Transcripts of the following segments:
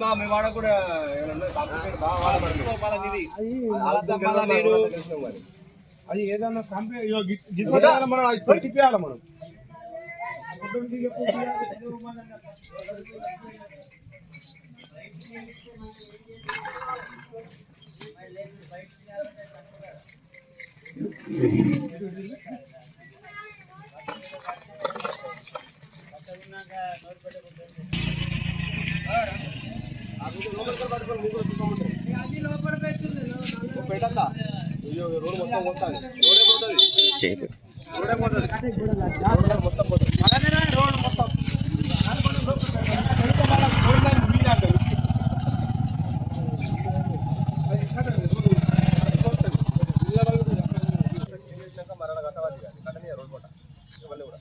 బా మీ వాడ కూడా అది ఏదన్నా కంపెనీ మనం అది పెట్టిపోయాలి మనం పెట్టద్దా రోడ్ మొత్తం పోతుంది రోడే పోతుంది రోడే పోతుంది రోడ్ మొత్తం పోతుంది రోడ్ మొత్తం మరణ కట్టవాలి కట్టనీయ రోడ్ పూట ఇవన్నీ కూడా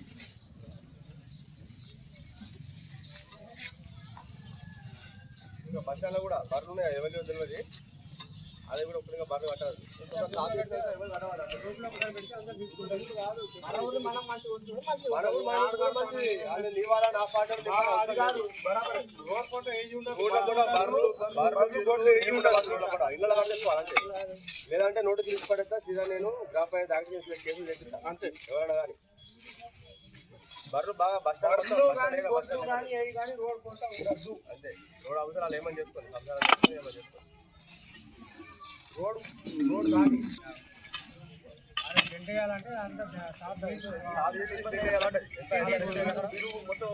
బస్ స్టాండ్లో కూడా బర్రెలు ఉన్నాయి ఎవరి తెలియదు. అది కూడా ఇప్పుడు ఇంకా బర్రెలు కట్టాలి. లేదంటే నోటు తీసి పడేస్తా సీదా నేను గ్రామ పంచాయతీ యాక్సిడెంట్ కేసులు తెచ్చిస్తా అంతే. ఎవరైనా కానీ. బర్రెలు బాగా బస్ స్టాండ్ బస్ స్టాండ్ ఉండద్దు. అంతే రోడ్ అవసరాలు ఏమని చేసుకోండి సంసారం చేసుకొని ఏమని చేసుకోండి రోడ్ రోడ్ కానీ మొత్తం